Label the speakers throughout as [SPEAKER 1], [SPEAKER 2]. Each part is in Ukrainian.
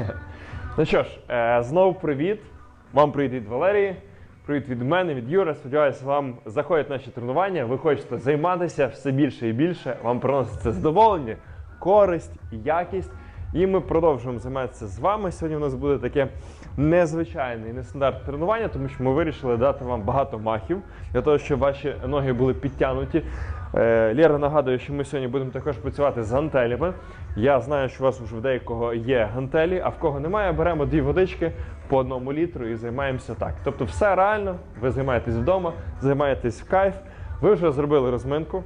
[SPEAKER 1] Ну що ж, е, знову привіт. Вам привіт від Валерії, привіт від мене, від Юри. Сподіваюся, вам заходять наші тренування. Ви хочете займатися все більше і більше. Вам приносить це задоволення, користь якість. І ми продовжуємо займатися з вами. Сьогодні у нас буде таке незвичайне і нестандартне тренування, тому що ми вирішили дати вам багато махів для того, щоб ваші ноги були підтягнуті. Е, Лєра нагадує, що ми сьогодні будемо також працювати з гантелями. Я знаю, що у вас вже в деякого є гантелі, а в кого немає, беремо дві водички по одному літру і займаємося так. Тобто, все реально, ви займаєтесь вдома, займаєтесь в кайф, ви вже зробили розминку,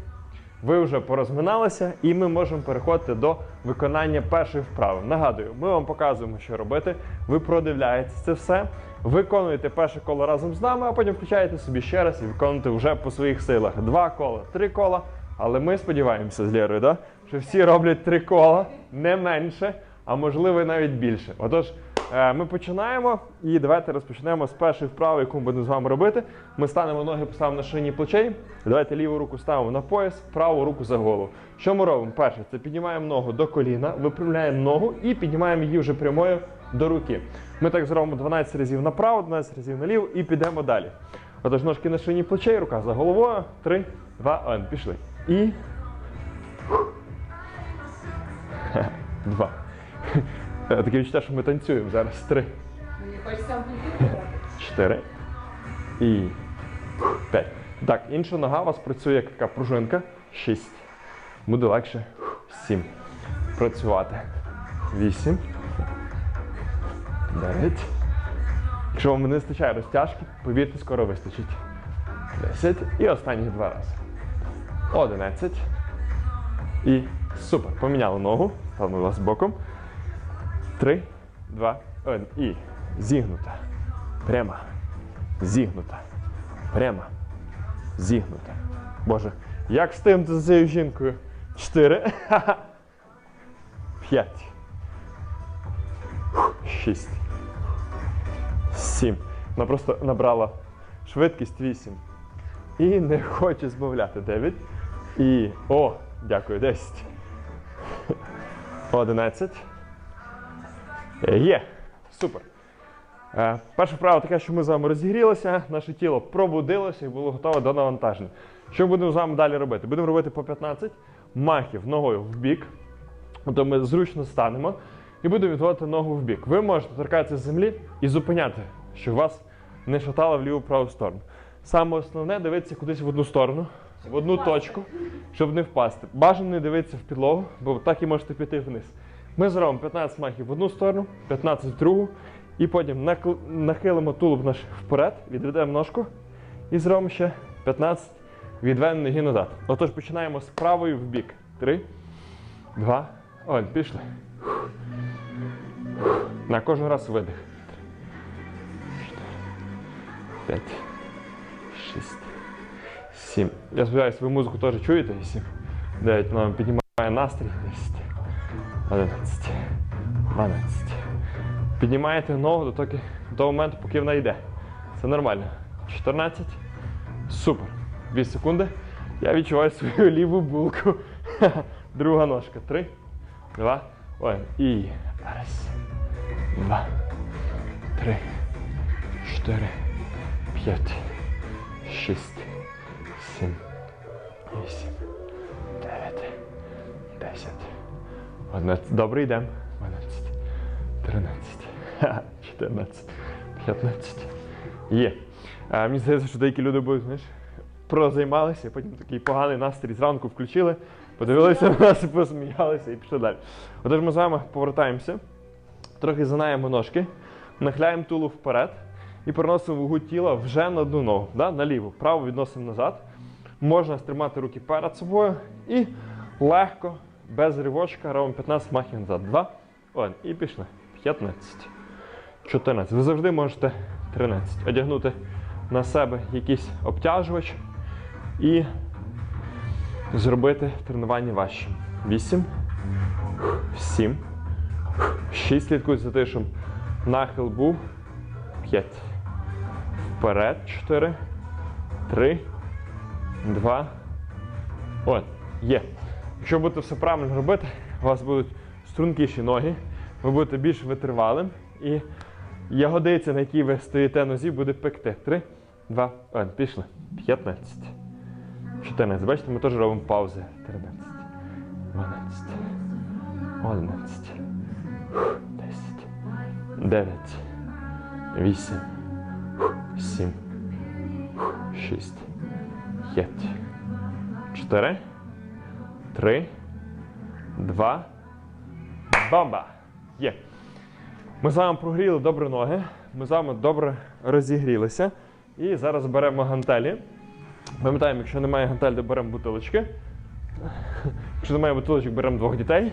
[SPEAKER 1] ви вже порозминалися, і ми можемо переходити до виконання першої вправи. Нагадую, ми вам показуємо, що робити. Ви продивляєтесь це все, виконуєте перше коло разом з нами, а потім включаєте собі ще раз і виконуєте вже по своїх силах. Два кола, три кола. Але ми сподіваємося з Лєрою, да? що всі роблять три кола, не менше, а можливо навіть більше. Отож, ми починаємо і давайте розпочнемо з першої вправи, яку ми будемо з вами робити. Ми станемо ноги, поставимо на шині плечей. Давайте ліву руку ставимо на пояс, праву руку за голову. Що ми робимо? Перше, це піднімаємо ногу до коліна, випрямляємо ногу і піднімаємо її вже прямою до руки. Ми так зробимо 12 разів направо, 12 разів наліво і підемо далі. Отож, ножки на шині плечей, рука за головою. Три, два, один. Пішли. І. Два. Е, Таке відчуття, що ми танцюємо зараз. Три.
[SPEAKER 2] Мені хочеться.
[SPEAKER 1] Чотири. І. П'ять. Так, інша нога у вас працює як така пружинка. Шість. Буде легше. Сім. Працювати. Вісім. Дев'ять. Якщо вам не вистачає розтяжки, повірте, скоро вистачить. Десять. І останні два рази. Одинадцять. І супер. Поміняли ногу. Ставимо вас боком. Три, два, один. І зігнута. Прямо. Зігнута. Прямо. Зігнута. Боже, як встигнути за цією жінкою? Чотири. П'ять. Шість. Сім. Вона просто набрала швидкість вісім. І не хоче збавляти. Дев'ять. І. О, дякую, десять. Одинадцять. Є. Супер. Е, Перша вправа така, що ми з вами розігрілися, наше тіло пробудилося і було готове до навантаження. Що будемо з вами далі робити? Будемо робити по 15 махів ногою в бік. Тобто ми зручно станемо і будемо відводити ногу в бік. Ви можете торкатися землі і зупиняти, щоб вас не шатало в ліву праву сторону. Саме основне дивитися кудись в одну сторону, в одну точку, щоб не впасти. Бажано не дивитися в підлогу, бо так і можете піти вниз. Ми зробимо 15 махів в одну сторону, 15 в другу, і потім нахилимо тулуб наш вперед, відведемо ножку і зробимо ще 15 відведені ноги назад. Отож, починаємо з правої в бік. Три, два, один. Пішли. На кожен раз видих. П'ять, шість, сім. Я сподіваюся, ви музику теж чуєте? Сім. Дев'ять. Вам піднімає настрій. Десять. 11, 12. Піднімаєте ногу до, того моменту, поки вона йде. Це нормально. 14. Супер. 2 секунди. Я відчуваю свою ліву булку. Друга ножка. 3, 2, 1. І раз. Два. Три. Чотири. П'ять. Шість. Сім. Вісім. Дев'ять. Десять. 11. Добре, йдемо. 12, 13, 14, 15. Є. А, мені здається, що деякі люди будуть, знаєш, прозаймалися, потім такий поганий настрій зранку включили, подивилися на нас, посміялися і пішли далі. Отож ми з вами повертаємося, трохи занаємо ножки, нахиляємо тулу вперед і переносимо вагу тіла вже на одну ногу, да? на ліву. Праву відносимо назад. Можна стримати руки перед собою і легко без ривочка робимо 15 махів назад. Два, один. І пішли. 15. 14. Ви завжди можете 13. Одягнути на себе якийсь обтяжувач і зробити тренування важчим. 8, 7, 6. Слідкуйте за щоб нахил був. 5. Вперед. Чотири. Три. Два. От. Є. Якщо будете все правильно робити, у вас будуть стрункіші ноги, ви будете більш витривалим і ягодиця, на якій ви стоїте нозі, буде пекти. Три, два, один. Пішли. 15. 14. Бачите, ми теж робимо паузи. 13. 12. 11. 10. 9. 8. 7. 6. 5. 4. 3. 2. Бомба! Є. Ми з вами прогріли добре ноги, ми з вами добре розігрілися. І зараз беремо гантелі. Пам'ятаємо, якщо немає гантель, то беремо бутилочки. Якщо немає бутилочок, беремо двох дітей.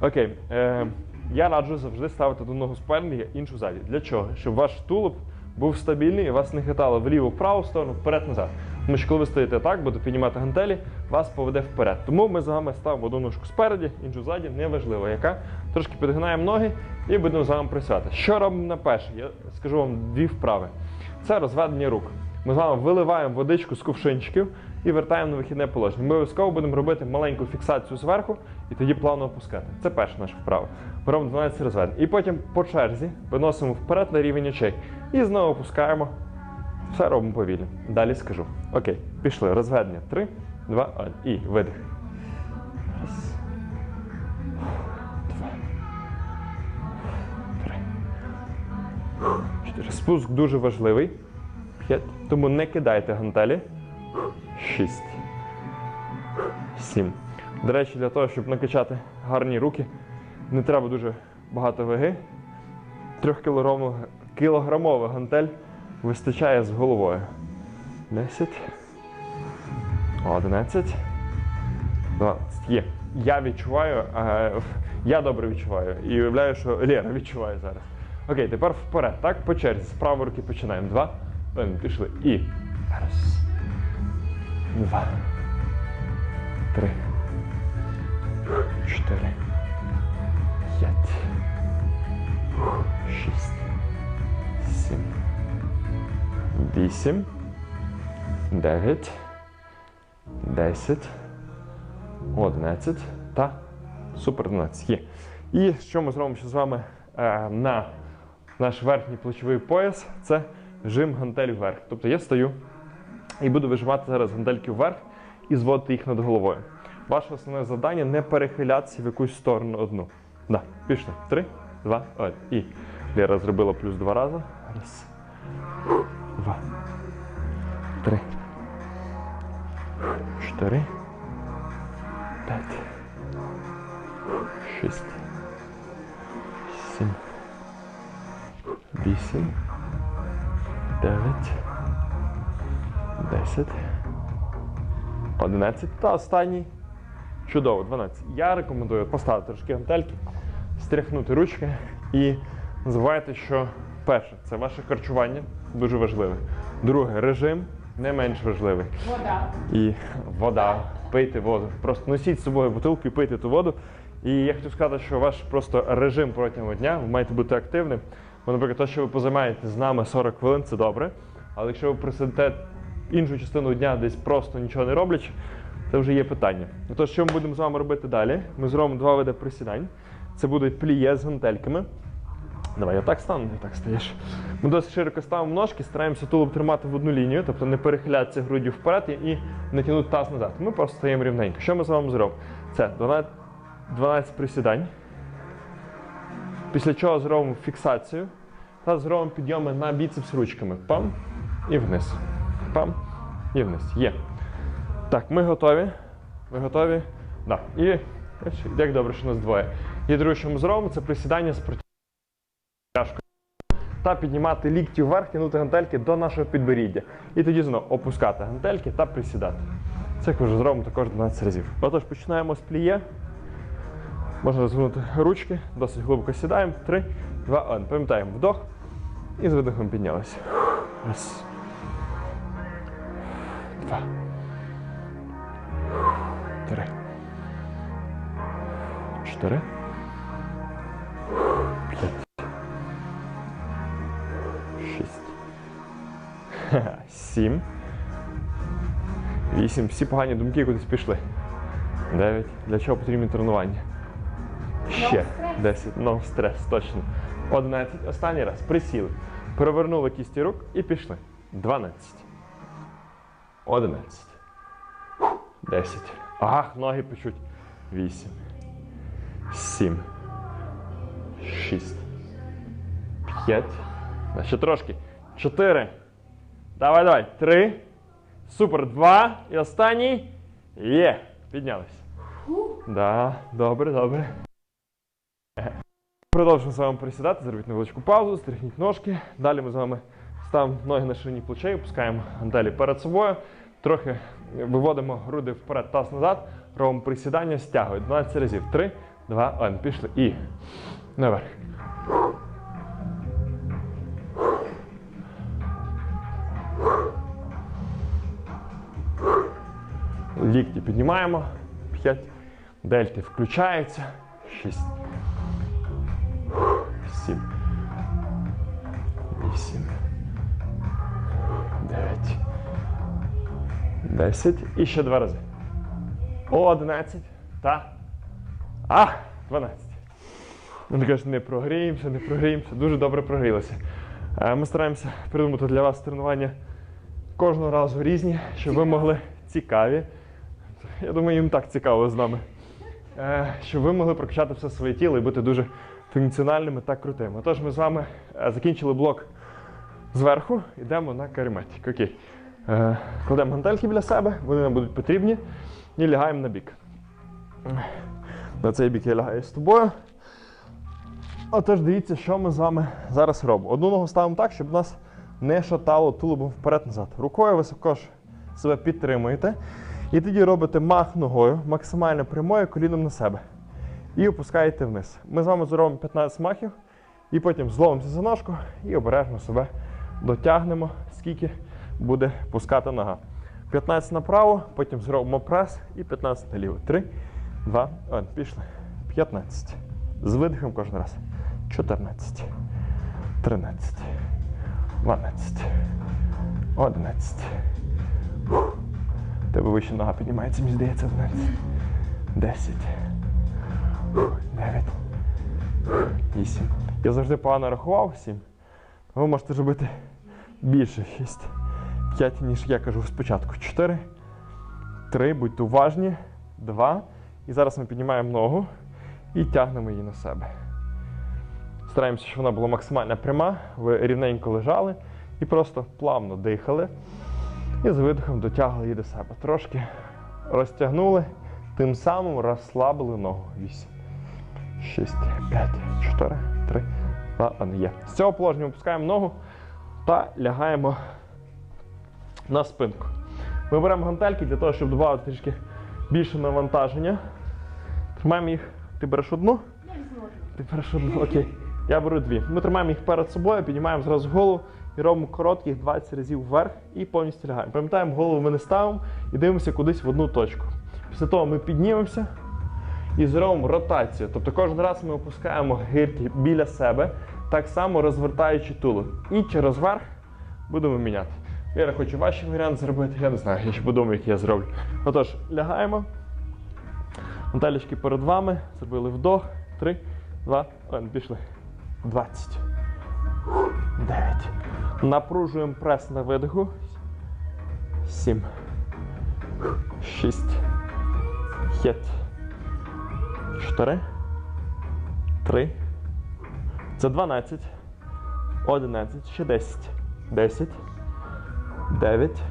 [SPEAKER 1] Окей. Е, я раджу завжди ставити одну ногу спереді, іншу ззаді. Для чого? Щоб ваш тулуб був стабільний і вас не хитало вліву, праву сторону, вперед-назад. Тому що коли ви стоїте так, будете піднімати гантелі, вас поведе вперед. Тому ми з вами ставимо одну ножку спереді, іншу ззаді, неважливо яка. Трошки підгинаємо ноги і будемо з вами працювати. Що робимо на перше? Я скажу вам дві вправи. Це розведення рук. Ми з вами виливаємо водичку з кувшинчиків і вертаємо на вихідне положення. Ми обов'язково будемо робити маленьку фіксацію зверху і тоді плавно опускати. Це перша наша вправа. Ми робимо 12 розведень. І потім по черзі виносимо вперед на рівень очей. І знову опускаємо. Все робимо повільно. Далі скажу. Окей, пішли. Розведення. Три, два, один. І видих. Раз. Два. Три. Чотири. Спуск дуже важливий. П'ять. Тому не кидайте гантелі. Шість. Сім. До речі, для того, щоб накачати гарні руки, не треба дуже багато ваги. Трьохкілограмова гантель вистачає з головою. 10. 11. 12. Є. Я відчуваю, я добре відчуваю. І уявляю, що Лера відчуває зараз. Окей, тепер вперед, так? По черзі. З правої руки починаємо. Два. Один, пішли. І. Раз. Два. Три. Чотири. П'ять. Шість. 8, 9, 10, 11 та супер 12 є. І що ми зробимо ще з вами е, на наш верхній плечовий пояс це жим гантель вверх. Тобто я стою і буду вижимати зараз гантельки вверх і зводити їх над головою. Ваше основне завдання не перехилятися в якусь сторону одну. Да, Пішли. Три, два, один. І Лера зробила плюс два рази. Раз. Два. Три. Чотири. П'ять. Шість. Сім. Вісім. Дев'ять. Десять. Одинадцять. Та останній. Чудово, 12. Я рекомендую поставити трошки гантельки, стряхнути ручки і не забувайте, що перше це ваше харчування дуже важливе. Друге режим не менш важливий.
[SPEAKER 2] Вода.
[SPEAKER 1] І вода, пийте воду. Просто носіть з собою бутилку і пийте ту воду. І я хотів сказати, що ваш просто режим протягом дня, ви маєте бути активним. Бо, наприклад, те, що ви позаймаєтесь з нами 40 хвилин, це добре. Але якщо ви присидите іншу частину дня десь просто нічого не роблячи, це вже є питання. Тож, що ми будемо з вами робити далі? Ми зробимо два види присідань. Це будуть пліє з гантельками. Давай, я так стану, я так стаєш. Ми досить широко ставимо ножки, стараємося тулуб тримати в одну лінію, тобто не перехилятися груддю вперед і не тягнути таз назад. Ми просто стаємо рівненько. Що ми з вами зробимо? Це 12, 12 присідань. Після чого зробимо фіксацію та зробимо підйоми на біцепс ручками. Пам і вниз. Пам і вниз. Є. Так, ми готові. Ви готові? Да. І як добре, що нас двоє. І друге, що ми зробимо, це присідання з. Та піднімати лікті вверх, тягнути гантельки до нашого підборіддя. І тоді знову опускати гантельки та присідати. Це вже зробимо також 12 разів. Отож, починаємо з пліє. Можна розгорнути ручки, досить глибоко сідаємо. Три, два, один. Пам'ятаємо вдох і з видихом піднялися. Раз. Два. Три. Чотири. Сім. Вісім. Всі погані думки кудись пішли. Дев'ять. Для чого потрібні тренування? Ще. Десять. No стрес, точно. Одинадцять. Останній раз. Присіли. Перевернули кісті рук і пішли. Дванадцять. Одинадцять. Десять. Ах, ноги печуть. Вісім. Сім. Шість. П'ять. Ще трошки. Чотири. Давай, давай. Три. Супер. Два. І останній. Є. Піднялись. Да, добре, добре. Продовжуємо з вами присідати, зробіть невеличку паузу, стряхніть ножки. Далі ми з вами ставимо ноги на ширині плечей, опускаємо гантелі перед собою. Трохи виводимо груди вперед, таз назад, робимо присідання, стягуємо 12 разів. 3, 2, 1. Пішли. І наверх. Лікті піднімаємо. 5. Дельти включаються. 6. 7. 8. 9. 10. І ще два рази. 11. Та. А! 12. Вони кажуть, не прогріємося, не прогріємося. Дуже добре прогрілися. Е, Ми стараємося придумати для вас тренування кожного разу різні, щоб ви могли цікаві. Я думаю, їм так цікаво з нами. Е, Щоб ви могли прокачати все своє тіло і бути дуже функціональними та крутими. Отож, ми з вами е, закінчили блок зверху, йдемо на каріметик. Окей. Е, Кладемо гантельки біля себе, вони нам будуть потрібні, і лягаємо на бік. На цей бік я лягаю з тобою. Отож, дивіться, що ми з вами зараз робимо. Одну ногу ставимо так, щоб нас не шатало тулубом вперед-назад. Рукою високо ж себе підтримуєте. І тоді робите мах ногою, максимально прямою коліном на себе. І опускаєте вниз. Ми з вами зробимо 15 махів, і потім зловимося за ножку і обережно себе дотягнемо, скільки буде пускати нога. 15 направо, потім зробимо прес і 15 наліво. 3, 2, 1. Пішли. 15. З видихом кожен раз. 14. 13. 12. 11. Вище нога піднімається, мені здається, 11. 10. 9. 8. Я завжди погано рахував 7. Ви можете зробити більше 6. 5, ніж я кажу спочатку. 4. 3. Будьте уважні. 2. І зараз ми піднімаємо ногу і тягнемо її на себе. Стараємося, щоб вона була максимально пряма. Ви рівненько лежали і просто плавно дихали. І з видихом дотягли її до себе. Трошки розтягнули, тим самим розслабили ногу. 8, 6, 5, 4, 3, 2, 1. Є. З цього положення опускаємо ногу та лягаємо на спинку. Ми беремо гантельки для того, щоб додати трішки більше навантаження. Тримаємо їх. Ти береш одну?
[SPEAKER 2] Я.
[SPEAKER 1] Ти береш одну, окей. Я беру дві. Ми тримаємо їх перед собою, піднімаємо зразу голову і робимо коротких 20 разів вверх і повністю лягаємо. Пам'ятаємо, голову ми не ставимо і дивимося кудись в одну точку. Після того ми піднімемося і зробимо ротацію. Тобто кожен раз ми опускаємо гирки біля себе, так само розвертаючи туло. І через верх будемо міняти. Я хочу ваші варіант зробити, я не знаю, я ще подумаю, який я зроблю. Отож, лягаємо. Гантелечки перед вами. Зробили вдох. Три, два, один. Пішли. 20. 9. Напружуємо прес на видиху. 7. 6. 5. 4. 3. Це 12. 11. Ще 10. 10. 9.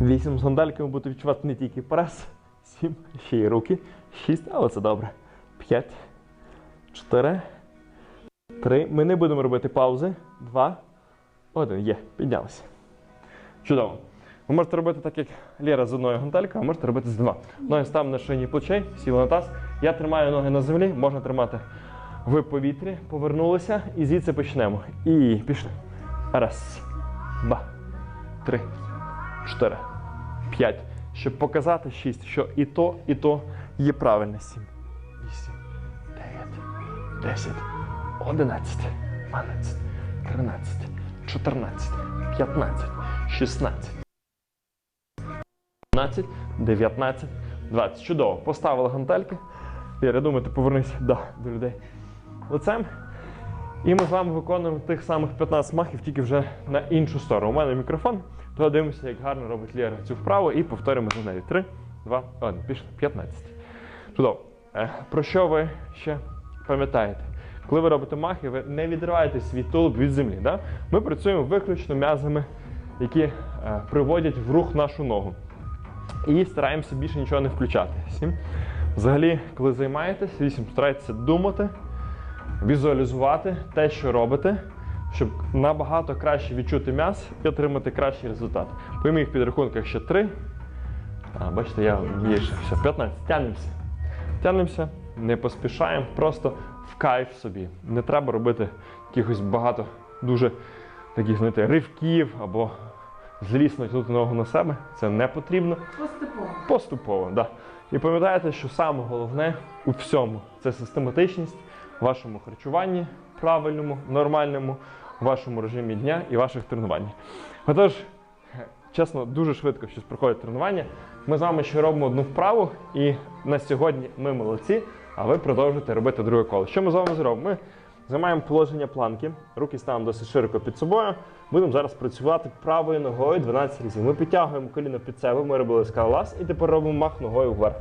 [SPEAKER 1] 8. З гандальками будете відчувати не тільки прес. 7. Ще й руки. 6. Але це добре. 5. 4. Три. Ми не будемо робити паузи. Два. Один. Є. Піднялися. Чудово. Ви можете робити так, як Лєра з одною гантелькою, а можете робити з двома. Ноги ставимо на шиї плечей, сіли на таз. Я тримаю ноги на землі, можна тримати в повітрі, повернулися і звідси почнемо. І пішли. Раз, два, три, чотири, п'ять. Щоб показати шість, що і то, і то є правильно. Сім, вісім, дев'ять, десять. 11, 12, 13, 14, 15, 16, 17, 19, 20. Чудово. Поставили гантельки. Лєра, думаю, ти повернись да, до людей лицем. І ми з вами виконуємо тих самих 15 махів, тільки вже на іншу сторону. У мене мікрофон, то дивимося, як гарно робить Лєра цю вправу і повторюємо за нею. 3, 2, 1. Пішли. 15. Чудово. Е, Про що ви ще пам'ятаєте? Коли ви робите махи, ви не відриваєте свій тулуб від землі. Да? Ми працюємо виключно м'язами, які е, приводять в рух нашу ногу. І стараємося більше нічого не включати. Сім. Взагалі, коли займаєтесь, вісім, старайтеся думати, візуалізувати те, що робите, щоб набагато краще відчути м'яз і отримати кращий результат. По моїх підрахунках ще три. А, бачите, я більше. Все, 15. Тягнемося. Тягнемося, не поспішаємо, просто в кайф собі. Не треба робити якихось багато дуже таких, знаєте, ривків або злісно тягнути ногу на себе. Це не потрібно.
[SPEAKER 2] Поступово.
[SPEAKER 1] Поступово, да. І пам'ятайте, що саме головне у всьому це систематичність в вашому харчуванні, правильному, нормальному, в вашому режимі дня і ваших тренувань. Отож, чесно, дуже швидко щось проходить тренування. Ми з вами ще робимо одну вправу, і на сьогодні ми молодці, а ви продовжуєте робити друге коло. Що ми з вами зробимо? Ми займаємо положення планки, руки ставимо досить широко під собою. Будемо зараз працювати правою ногою 12 разів. Ми підтягуємо коліно під себе, ми робили скалолаз, і тепер робимо мах ногою вверх.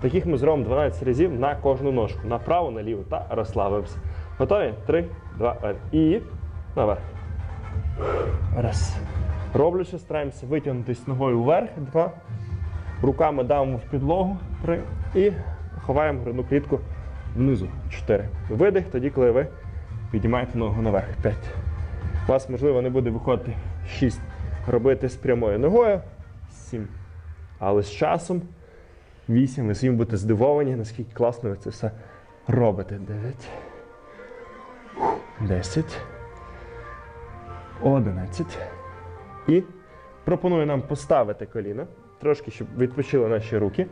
[SPEAKER 1] Таких ми зробимо 12 разів на кожну ножку, направо, наліво та розслабимося. Готові? 3, 2, 1. І наверх. Раз. Роблячи, стараємося витягнутися ногою вверх. Два. Руками давимо в підлогу. Три. І ховаємо грудну клітку внизу. Чотири. Видих тоді, коли ви піднімаєте ногу наверх. П'ять. У вас, можливо, не буде виходити 6. Робити з прямою ногою. 7. Але з часом 8. Ви всім будете здивовані, наскільки класно ви це все робите. 9. 10. 11. І пропоную нам поставити коліно, трошки, щоб відпочили наші руки.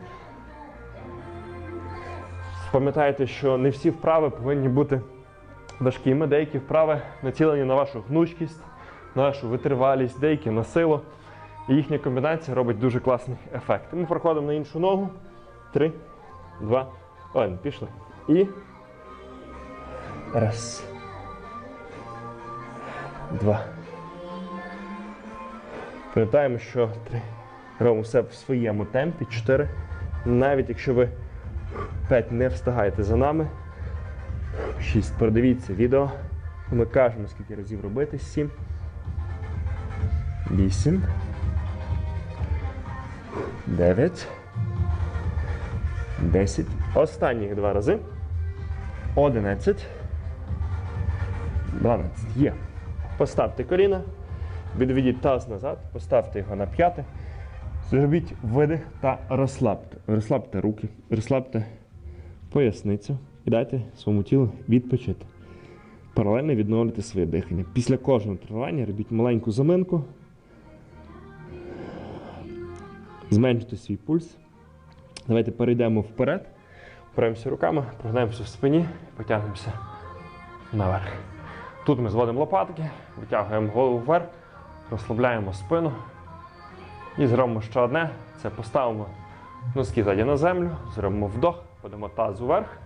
[SPEAKER 1] Пам'ятайте, що не всі вправи повинні бути важкими. Деякі вправи націлені на вашу гнучкість, на вашу витривалість, деякі на силу. І їхня комбінація робить дуже класний ефект. Ми проходимо на іншу ногу. Три, два, один. Пішли. І. Раз. Два. Пам'ятаємо, що три. Робимо все в своєму темпі. Чотири. Навіть якщо ви п'ять не встигаєте за нами. Шість. Передивіться відео. Ми кажемо, скільки разів робити. Сім. Вісім. Дев'ять. Десять. Останніх два рази. Одинадцять. Дванадцять. Є. Поставте коліна. Відведіть таз назад, поставте його на п'яте. Зробіть видих та розслабте. Розслабте руки, розслабте поясницю і дайте своєму тілу відпочити. Паралельно відновлюйте своє дихання. Після кожного тренування робіть маленьку заминку. Зменшуйте свій пульс. Давайте перейдемо вперед. Опираємося руками, прогнемося в спині, потягнемося наверх. Тут ми зводимо лопатки, витягуємо голову вверх, розслабляємо спину. І зробимо ще одне. Це поставимо носки ззаді на землю, зробимо вдох, подемо таз вверх,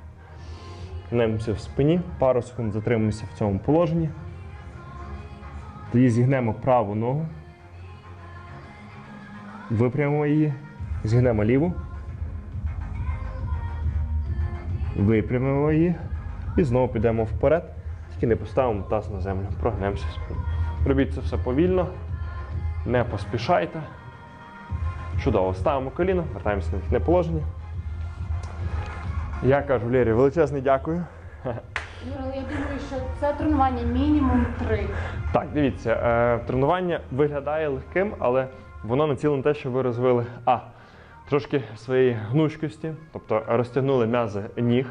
[SPEAKER 1] гнемося в спині, пару секунд затримуємося в цьому положенні. Тоді зігнемо праву ногу, випрямимо її, зігнемо ліву, випрямимо її і знову підемо вперед, тільки не поставимо таз на землю, прогнемося в спину. Робіть це все повільно, не поспішайте. Чудово, ставимо коліно, вертаємося на вихідне положення. Я кажу Лєрі, величезне дякую.
[SPEAKER 2] Юра, але я думаю, що це тренування мінімум три.
[SPEAKER 1] Так, дивіться, е, тренування виглядає легким, але воно націлене на те, що ви розвили А. Трошки своєї гнучкості, тобто розтягнули м'язи ніг.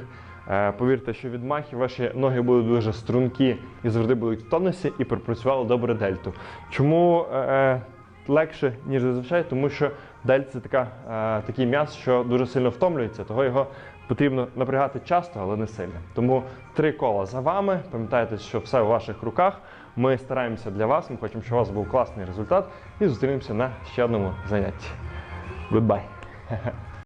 [SPEAKER 1] Е, повірте, що від махів ваші ноги будуть дуже стрункі і завжди будуть в тонусі і пропрацювали добре дельту. Чому е, легше, ніж зазвичай? Тому що дельт це така, е, такий м'яз, що дуже сильно втомлюється, того його потрібно напрягати часто, але не сильно. Тому три кола за вами. Пам'ятайте, що все у ваших руках. Ми стараємося для вас, ми хочемо, щоб у вас був класний результат і зустрінемося на ще одному занятті. Goodbye!